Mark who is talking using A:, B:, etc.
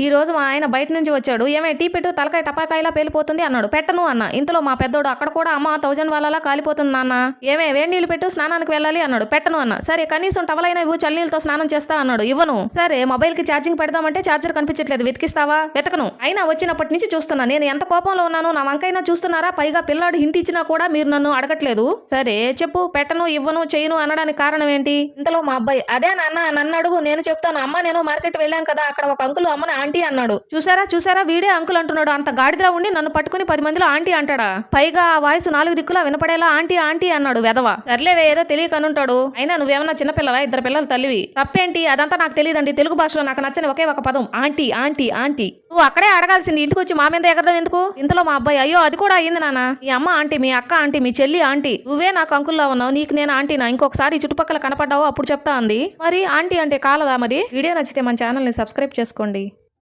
A: ఈ రోజు మా ఆయన బయట నుంచి వచ్చాడు. ఏమే టీ పెట్టు తలకాయ టపాకాయలా పేలిపోతుంది అన్నాడు. పెట్టను అన్న. ఇంతలో మా పెద్దోడు అక్కడ కూడా అమ్మ థౌజండ్ వాళ్ళలా కాలిపోతుంది నాన్న. ఏమే వేడి నీళ్ళు పెట్టు స్నానానికి వెళ్ళాలి అన్నాడు. పెట్టను అన్న. సరే కనీసం టవలైన ఇవ్వు చల్లీలతో స్నానం చేస్తా అన్నాడు. ఇవ్వను. సరే మొబైల్కి ఛార్జింగ్ పెడదామంటే ఛార్జర్ కనిపించట్లేదు. వెతికిస్తావా? వెతకను. అయినా వచ్చినప్పటి నుంచి చూస్తున్నా. నేను ఎంత కోపంలో ఉన్నాను నా వంకైనా చూస్తున్నారా? పైగా పిల్లాడు హింట్ ఇచ్చినా కూడా మీరు నన్ను అడగట్లేదు. సరే చెప్పు. పెట్టను ఇవ్వను చేయను అనడానికి కారణం ఏంటి? ఇంతలో మా అబ్బాయి అదే నాన్న నన్ను అడుగు నేను చెప్తాను. అమ్మ నేను మార్కెట్ వెళ్ళాం కదా. అక్కడ ఒక అంకుల్ అమ్మని ఆంటీ అన్నాడు. చూసారా చూసారా వీడే అంకుల్ అంటున్నాడు. అంత గాడిదలా ఉండి నన్ను పట్టుకుని పది మందిలో ఆంటీ అంటాడా? పైగా ఆ వాయిస్ నాలుగు దిక్కులా వినపడేలా ఆంటీ ఆంటీ అన్నాడు వెదవ సర్లేవే ఏదో తెలియక అనుంటాడు. అయినా నువ్వేమన్నా చిన్నపిల్లవా ఇద్దరు పిల్లలు తల్లివి. తప్పేంటి? అదంతా నాకు తెలియదండి. తెలుగు భాషలో నాకు నచ్చని ఒకే ఒక పదం. Aunty aunty aunty. నువ్వు అక్కడే అడగాల్సింది. ఇంటికి వచ్చి మా మీద ఎగరడం ఎందుకు? ఇంతలో మా అబ్బాయి అయ్యో అది కూడా అయ్యింది నాన్న. మీ అమ్మ ఆంటీ మీ అక్క ఆంటీ మీ చెల్లి ఆంటీ. నువ్వే నాకు అంకుల్లా ఉన్నావు. నీకు నేను ఆంటీనా? ఇంకొకసారి చుట్టుపక్కల కనపడ్డావు? అప్పుడు చెప్తా అంది. మరి ఆంటీ అంటే కాలదా మరి? వీడియో నచ్చితే మన ఛానల్ని సబ్స్క్రైబ్ చేసుకోండి.